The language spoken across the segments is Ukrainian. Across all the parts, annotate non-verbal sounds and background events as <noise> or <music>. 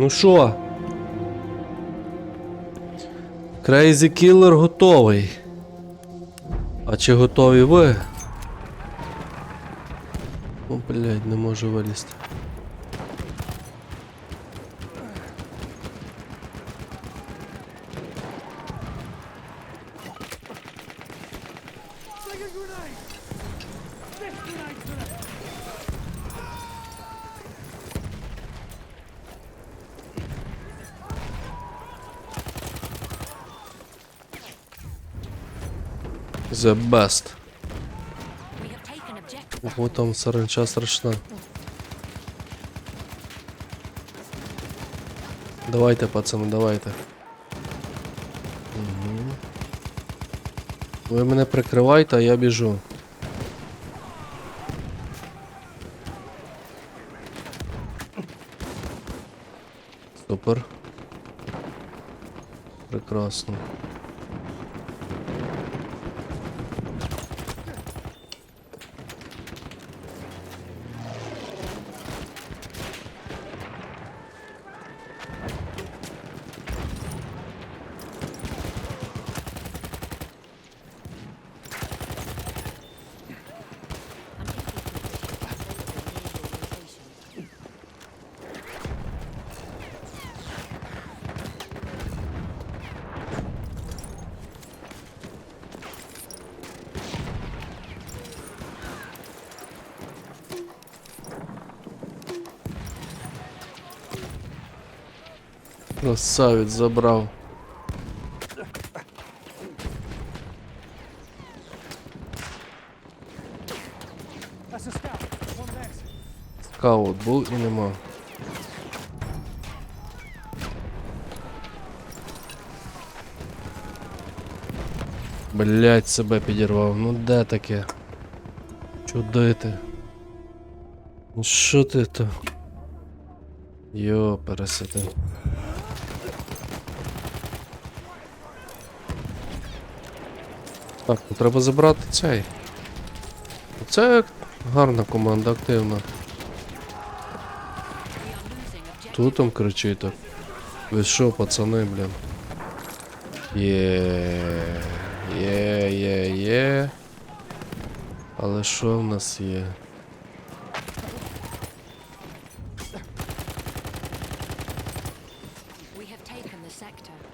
Ну що? Крейзі Кіллер готовий. А чи готові ви? О, блядь, не можу вилізти. The best. Ого, там саранча страшна. Давайте, пацани, давайте. Угу. Ви мене прикривайте, а я біжу. Супер. Прекрасно. Красавець забрав. Скаут був і нема. Блять, себе підірвав. Ну де таке? Чудити. Ну що ти то? Йо, пересити. Так, ну треба забрати цей. Це гарна команда, активна. Тут там кричить так. Ви що, пацани, блін? Є, є, є, є. Але що в нас є?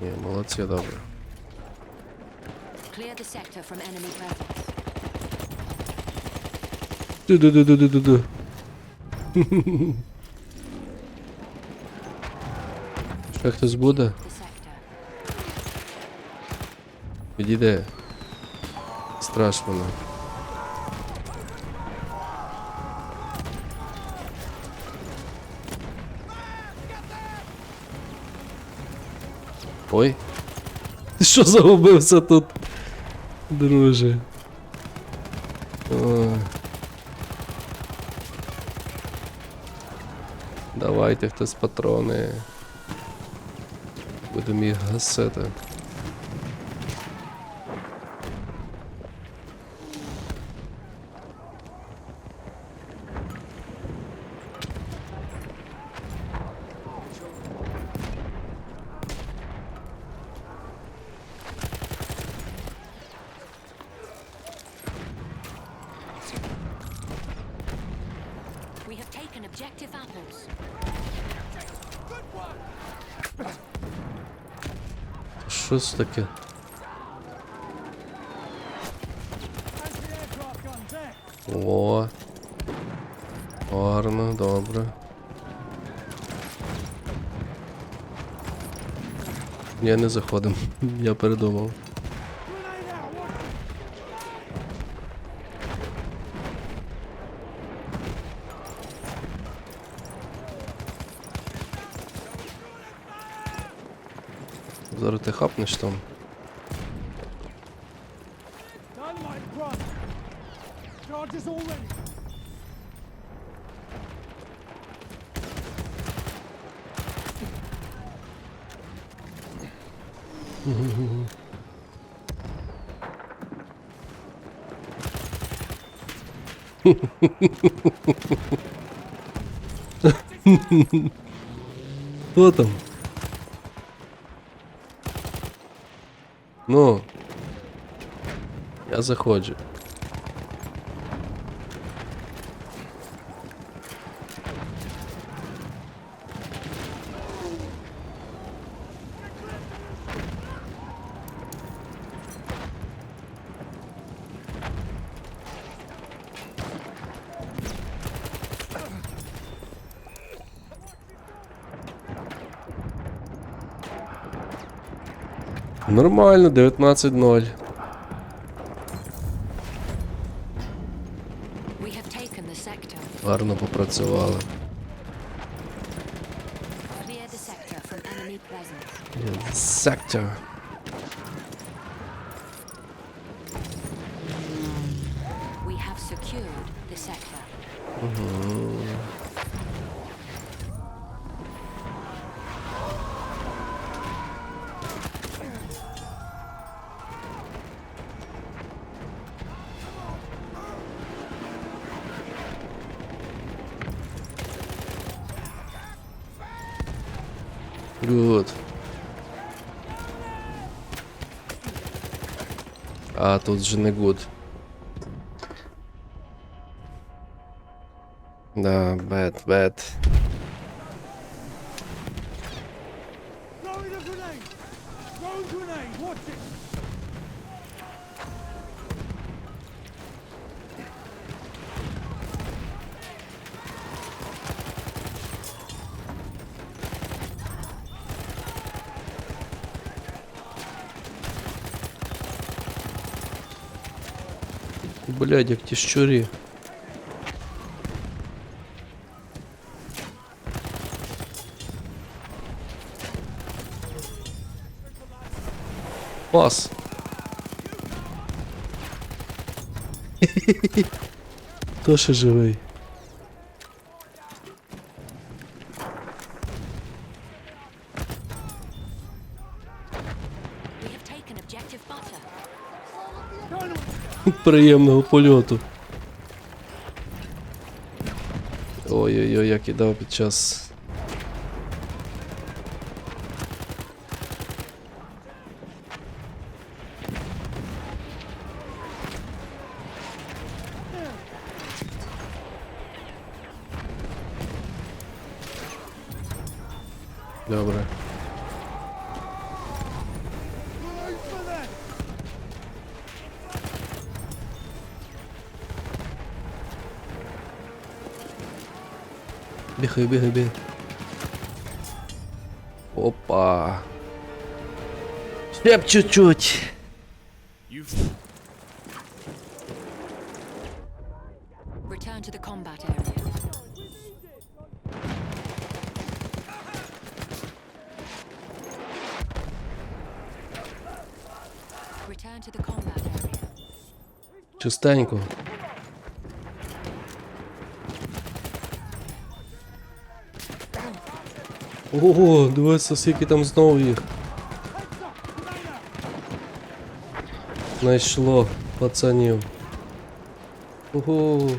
Ні, молодці, добре. Clear the sector from enemy presence. Ду-ду-ду-ду-ду-ду. Ще хтось буде? The sector. Підійде. Страш мене. Ой. Ти <laughs> що загубився тут? Друже. О. Давайте хтось патрони. Будемо їх гасити. We have taken objective apples. Що це таке? О. Гарно, добре. Ні, не заходимо. <laughs> Я передумав. хапнешь там. Кто там? Ну. Я заходжу. Нормально, 19-0. We have taken the sector. Гарно попрацювали. Сектор. Good. А, тут же не good. Да, bad, bad. Блядь, як ті щурі. Пас. <laughs> Хто ще живий? <laughs> Приємного польоту. Ой-ой-ой, я кидав під час. Бігай, бігай, бігай. Опа. Ще чуть-чуть. Return to the combat area. Return to the combat area. Чистенько. Ого, дивися, скільки там знову їх. Знайшло пацанів. Ого.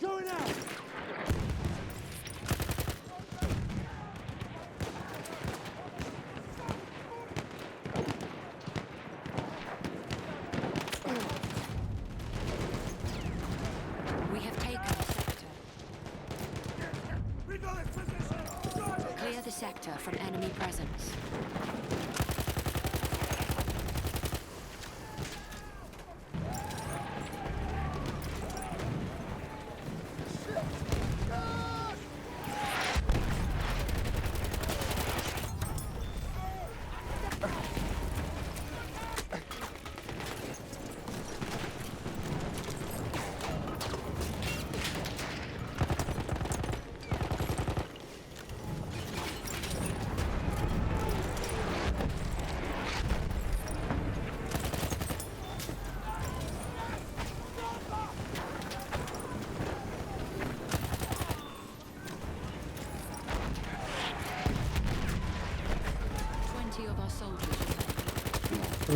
Going out!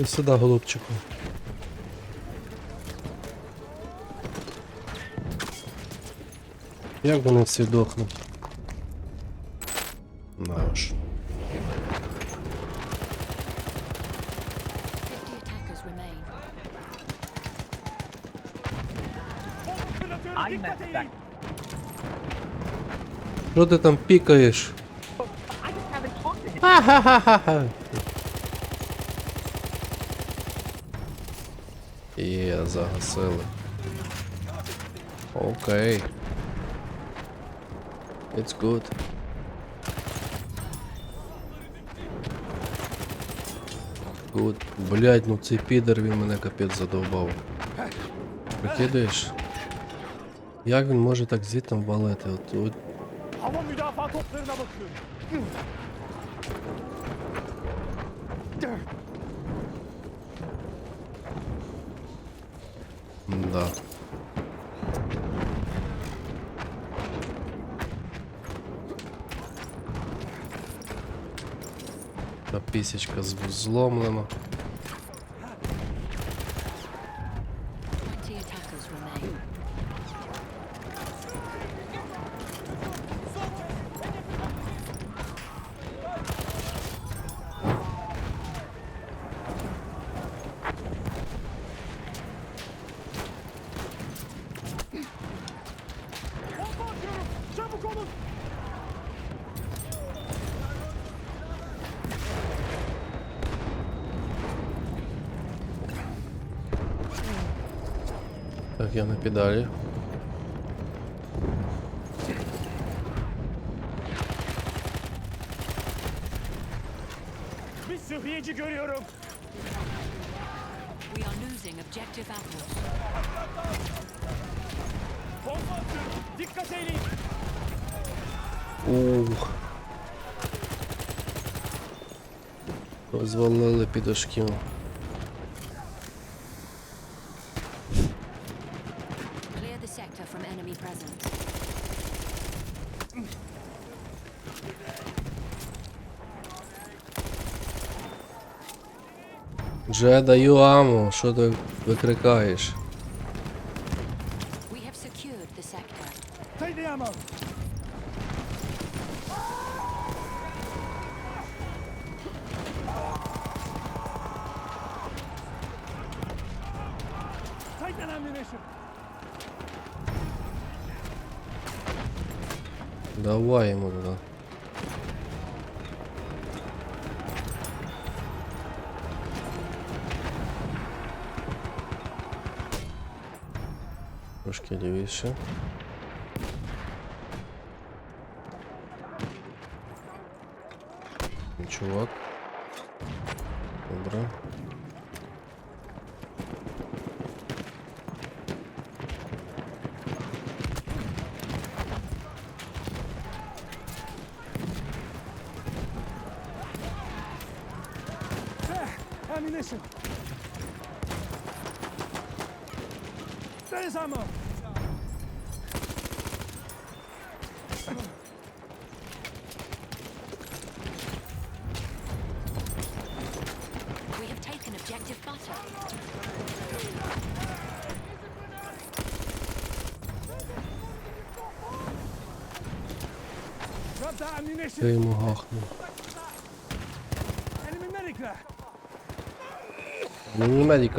Ось сюди, голубчику. Як вони всі дохнуть? На уж. 50 attackers remain. Operatörü dikkat edin. Що ти там пікаєш? Ха-ха-ха-ха. Є, загасили. Окей. It's good. Good. Блять, ну цей підер він мене капець задовбав. Прикидаєш? Як він може так звідти валити? От, от пісечка я на педалі. Bir sıhhiyeci görüyorum. We are losing objective apples. Bomba atıyorum. Dikkat edin. Ух. Розвалили підошків. Clear the sector from enemy presence. Вже даю аму, що ти викрикаєш? We have secured лівіше. Чувак. Добре. There, ammunition. There's ammo. We have taken objective butter. Grab that Я ammunition. йому гахнув. Enemy medic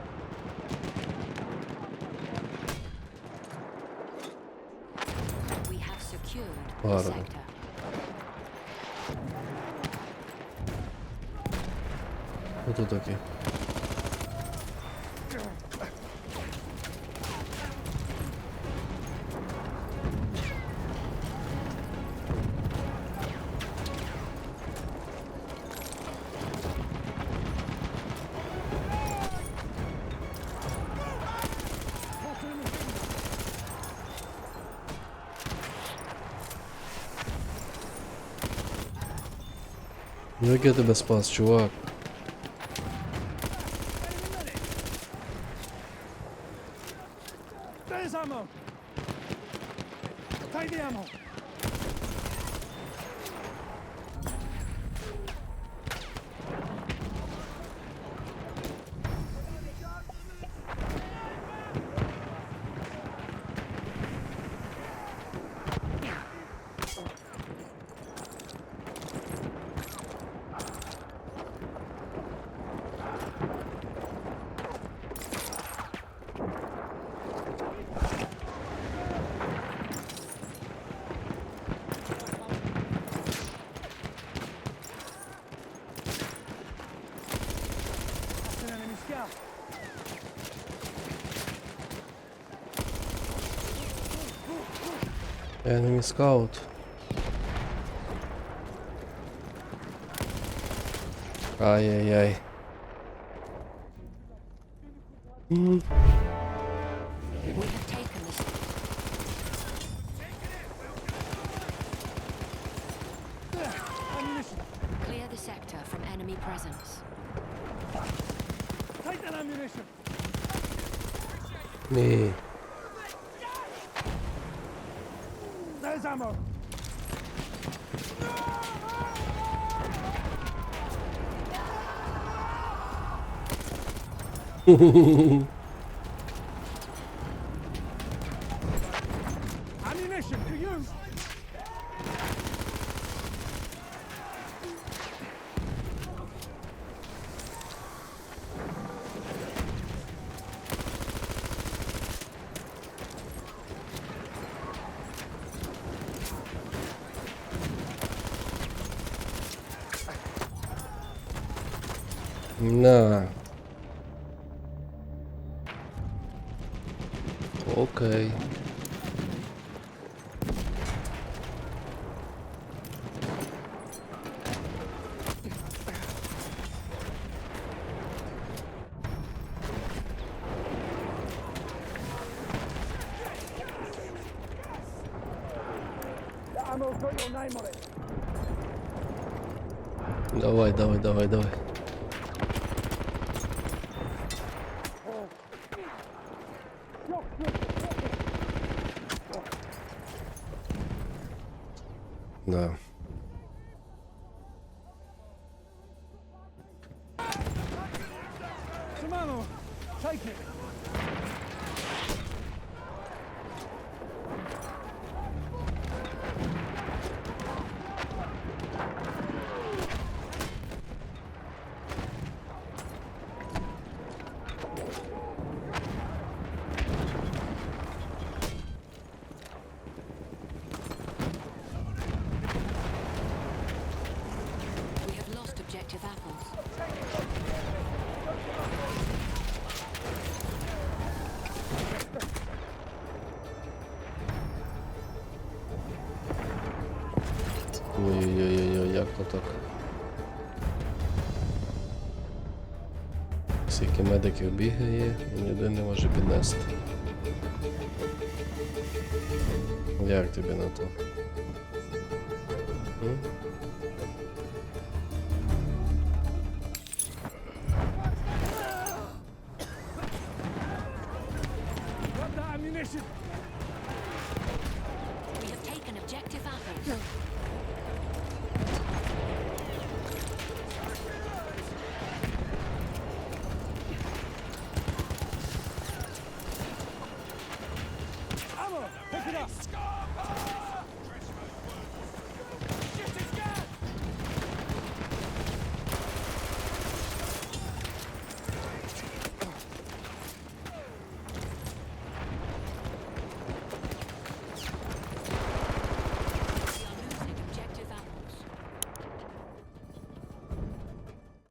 Ладно. Ото таке. Як я тебе спас, чувак? There's ammo. Take the ammo. That's an enemy scout. Enemy scout. Ай-яй-яй. М, We have taken the Ammunition. clear the sector from enemy presence. Take that ammunition. Ні. Sezamo! <laughs> На. Окей. The No. так. Скільки медиків бігає і ніде не може піднести. Як тобі на то? М? Got! We have taken objective Alpha.